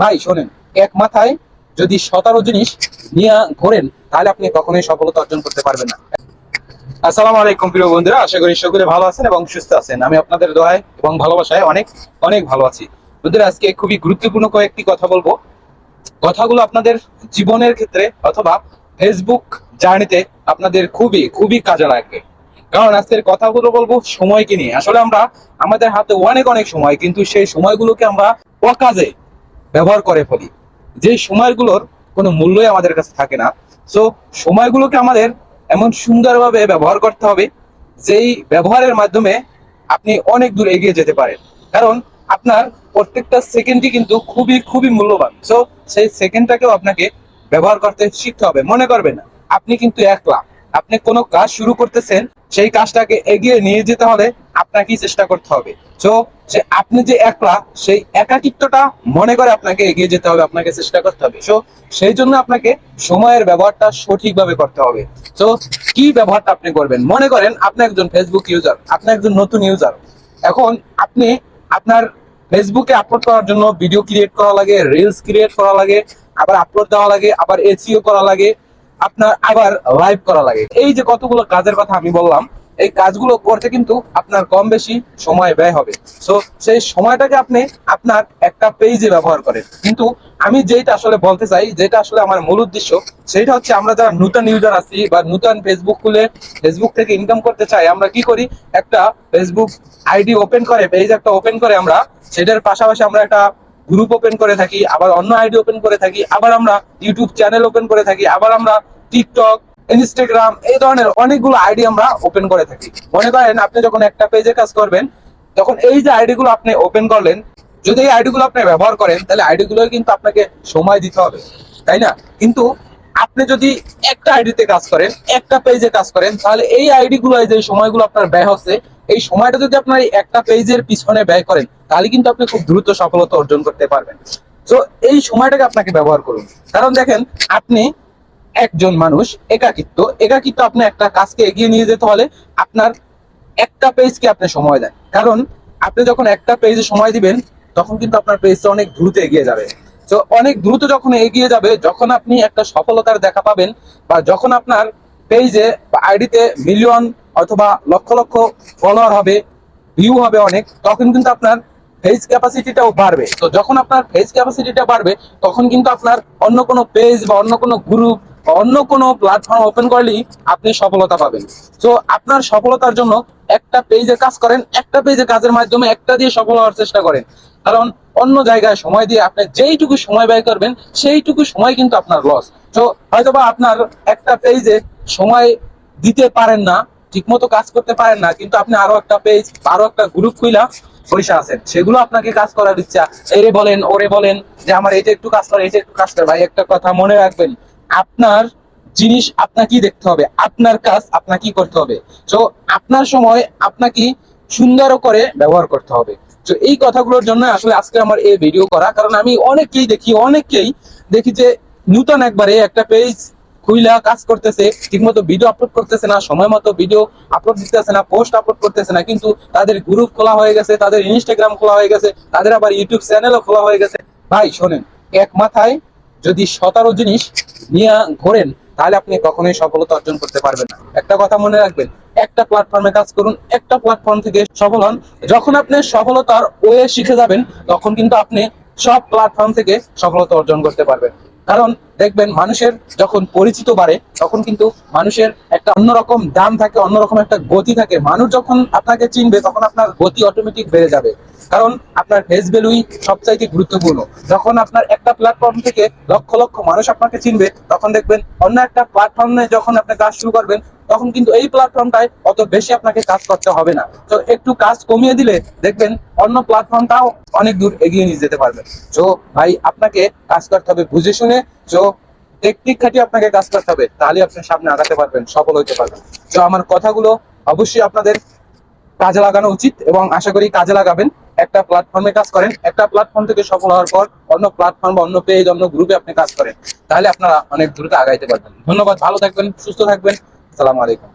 ভাই, শোনেন, এক মাথায় যদি সতেরো জিনিস নিয়ে ঘোরেন, তাহলে আপনি কখনোই সফলতা অর্জন করতে পারবেন না। আসসালামু আলাইকুম, প্রিয় বন্ধুরা। আশা করি সকলে ভালো আছেন এবং সুস্থ আছেন। আমি আপনাদের দোয়ায় এবং ভালোবাসায় অনেক অনেক ভালো আছি। বন্ধুরা, আজকে খুবই গুরুত্বপূর্ণ কয়েকটি কথা বলব। কথাগুলো আপনাদের জীবনের ক্ষেত্রে অথবা ফেসবুক জার্নিতে আপনাদের খুবই খুবই কাজে লাগবে। কারণ আজকের কথাগুলো বলব সময়কে নিয়ে। আসলে আমরা আমাদের হাতে অনেক অনেক সময়, কিন্তু সেই সময়গুলোকে আমরা অকাজে ব্যবহার করে ফেলি। যে সময়গুলোর কোনো মূল্যই আমাদের কাছে থাকে না। সো সময়গুলোকে আমাদের এমন সুন্দরভাবে ব্যবহার করতে হবে, যেই ব্যবহারের মাধ্যমে আপনি অনেক দূর এগিয়ে যেতে পারেন। কারণ আপনার প্রত্যেকটা সেকেন্ডই কিন্তু খুবই খুবই মূল্যবান। সো সেই সেকেন্ডটাকেও আপনাকে ব্যবহার করতে শিখতে হবে। মনে করবেন, আপনি কিন্তু একলা। আপনি কোনো কাজ শুরু করতেছেন, সেই কাজটাকে এগিয়ে নিয়ে যেতে হলে আপনাকেই চেষ্টা করতে হবে। তো সে আপনি যে একলা, সেই একাকিত্বটা মনে করে আপনাকে এগিয়ে যেতে হবে, আপনাকে চেষ্টা করতে হবে। সো সেই জন্য আপনাকে সময়ের ব্যবহারটা সঠিকভাবে করতে হবে। তো কি ব্যবহারটা আপনি করবেন? মনে করেন আপনি একজন ফেসবুক ইউজার আপনি একজন নতুন ইউজার এখন আপনি আপনার ফেসবুকে আপলোড করার জন্য ভিডিও ক্রিয়েট করা লাগে রিলস ক্রিয়েট করা লাগে, আবার আপলোড দেওয়া লাগে, আবার এসিও করা লাগে, আপনার আবার লাইভ করা লাগে। এই যে কতগুলো কাজের কথা আমি বললাম এই কাজগুলো করতে কিন্তু আপনার কম বেশি সময় ব্যয় হবে। সো সেই সময়টাকে আপনি আপনার একটা পেজে ব্যবহার করেন। কিন্তু আমি যেটা আসলে বলতে চাই যেটা আসলে আমার মূল উদ্দেশ্য সেটা হচ্ছে আমরা যারা নতুন ইউজার আছি বা নতুন ফেসবুক খুলে ফেসবুক থেকে ইনকাম করতে চাই, আমরা কি করি? একটা ফেসবুক আইডি ওপেন করে পেজ একটা ওপেন করে আমরা, সেটার পাশাপাশি আমরা একটা গ্রুপ ওপেন করে থাকি, আবার অন্য আইডি ওপেন করে থাকি, আবার আমরা ইউটিউব চ্যানেল ওপেন করে থাকি, আবার আমরা টিকটক ইনস্টাগ্রাম এই ধরনের অনেকগুলো আইডি আমরা ওপেন করে থাকি। মনে করেন আপনি যখন একটা পেজে কাজ করবেন, তখন এই যে আইডি গুলো আপনি ওপেন করলেন, যদি এই আইডি গুলো আপনি ব্যবহার করেন, তাহলে আইডি গুলো কিন্তু আপনাকে সময় দিতে হবে, তাই না? কিন্তু আপনি যদি একটা আইডিতে কাজ করেন, একটা পেজে কাজ করেন, তাহলে এই আইডি গুলো যে সময়গুলো আপনার ব্যয় হচ্ছে, এই সময়টা যদি আপনার একটা পেজের পিছনে ব্যয় করেন, তাহলে কিন্তু আপনি খুব দ্রুত সফলতা অর্জন করতে পারবেন। তো এই সময়টাকে আপনাকে ব্যবহার করুন। কারণ দেখেন, আপনি একজন মানুষ একাকিত্ব। একাকিত্ব আপনি একটা কাজকে এগিয়ে নিয়ে যেতে হলে আপনার একটা পেজকে আপনি সময় দেন। কারণ আপনি যখন একটা পেজে সময় দিবেন, তখন কিন্তু আপনার পেজটা অনেক দ্রুত এগিয়ে যাবে। তো অনেক দ্রুত যখন এগিয়ে যাবে, যখন আপনি একটা সফলতার দেখা পাবেন বা যখন আপনার পেজে বা আইডিতে মিলিয়ন অথবা লক্ষ লক্ষ ফলোয়ার হবে ভিউ হবে অনেক, তখন কিন্তু আপনার ফেজ ক্যাপাসিটিটাও বাড়বে। তো যখন আপনার ফেজ ক্যাপাসিটিটা বাড়বে, তখন কিন্তু আপনার অন্য কোনো পেজ বা অন্য কোনো গ্রুপ অন্য কোনো প্ল্যাটফর্ম ওপেন করলেই আপনি সফলতা পাবেন। তো আপনার সফলতার জন্য একটা পেজে কাজ করেন, একটা পেজে কাজের মাধ্যমে একটা দিয়ে সফল হওয়ার চেষ্টা করেন। কারণ অন্য জায়গায় সময় দিয়ে আপনি যেইটুকু সময় ব্যয় করবেন, সেইটুকু সময় কিন্তু আপনার লস তো হয়তোবা আপনার একটা পেজে সময় দিতে পারেন না, ঠিকমতো কাজ করতে পারেন না, কিন্তু আপনি আরও একটা পেজ আরও একটা গ্রুপ খুইলা পয়সা আছেন সেগুলো আপনাকে কাজ করার ইচ্ছা এরে বলেন, ওরে বলেন যে আমার এটা একটু কাজ করে এটা একটু কাজ করে। ভাই, একটা কথা মনে রাখবেন, আপনার জিনিস আপনাকেই দেখতে হবে, আপনার কাজ আপনাকেই করতে হবে। তো আপনার সময় আপনাকে সুন্দর করে ব্যবহার করতে হবে। তো এই কথাগুলোর জন্য আসলে আজকে আমার এই ভিডিও করা, কারণ আমি অনেককেই দেখি অনেককেই দেখি যে নূতন একবারে একটা পেজ খুইলা কাজ করতেছে, ঠিকমতো ভিডিও আপলোড করতেছে না, সময় মতো ভিডিও আপলোড দিতেছে না পোস্ট আপলোড করতেছে না, কিন্তু তাদের গ্রুপ খোলা হয়ে গেছে, তাদের ইনস্টাগ্রাম খোলা হয়ে গেছে, তাদের আবার ইউটিউব চ্যানেলও খোলা হয়ে গেছে। ভাই, শোনেন, এক মাথায় যদি সতেরো জিনিস নিয়ে ঘোরেন, তাহলে আপনি কখনোই সফলতা অর্জন করতে পারবেন একটা কথা মনে রাখবেন, একটা প্ল্যাটফর্মে কাজ করুন, একটা প্ল্যাটফর্ম থেকে সফল হন। যখন আপনি সফলতার ওয়ে শিখে যাবেন, তখন কিন্তু আপনি সব প্ল্যাটফর্ম থেকে সফলতা অর্জন করতে পারবেন। কারণ দেখবেন মানুষের যখন পরিচিত বাড়ে, তখন কিন্তু মানুষের একটা অন্যরকম দাম থাকে, অন্যরকম একটা গতি থাকে। মানুষ যখন আপনাকে চিনবে, তখন আপনার গতি অটোমেটিক বেড়ে যাবে। কারণ আপনার ফেস ভ্যালুই সবচাইতে গুরুত্বপূর্ণ। যখন আপনার একটা প্ল্যাটফর্ম থেকে লক্ষ লক্ষ মানুষ আপনাকে চিনবে, তখন দেখবেন অন্য একটা প্ল্যাটফর্মে যখন আপনি কাজ শুরু করবেন, তখন কিন্তু এই প্ল্যাটফর্মটায় অত বেশি আপনাকে কাজ করতে হবে না। তো একটু কাজ কমিয়ে দিলে দেখবেন অন্য প্ল্যাটফর্মটাও অনেক দূর এগিয়ে নিয়ে যেতে পারবে। তো ভাই, আপনাকে কাজ করতে হবে বুঝে শুনে তো টেকনিক খাটিয়ে আপনাকে কাজ করতে হবে তাহলে আপনি সামনে আগাতে পারবেন, সফল হতে পারবেন। তো আমার কথাগুলো অবশ্যই আপনাদের কাজে লাগানো উচিত এবং আশা করি কাজে লাগাবেন। একটা প্ল্যাটফর্মে কাজ করেন, একটা প্ল্যাটফর্ম থেকে সফল হওয়ার পর অন্য প্ল্যাটফর্ম বা অন্য পেজ অন্য গ্রুপে আপনি কাজ করেন, তাহলে আপনারা অনেক দ্রুত আগাইতে পারবেন। ধন্যবাদ, ভালো থাকবেন, সুস্থ থাকবেন। আসসালামু আলাইকুম।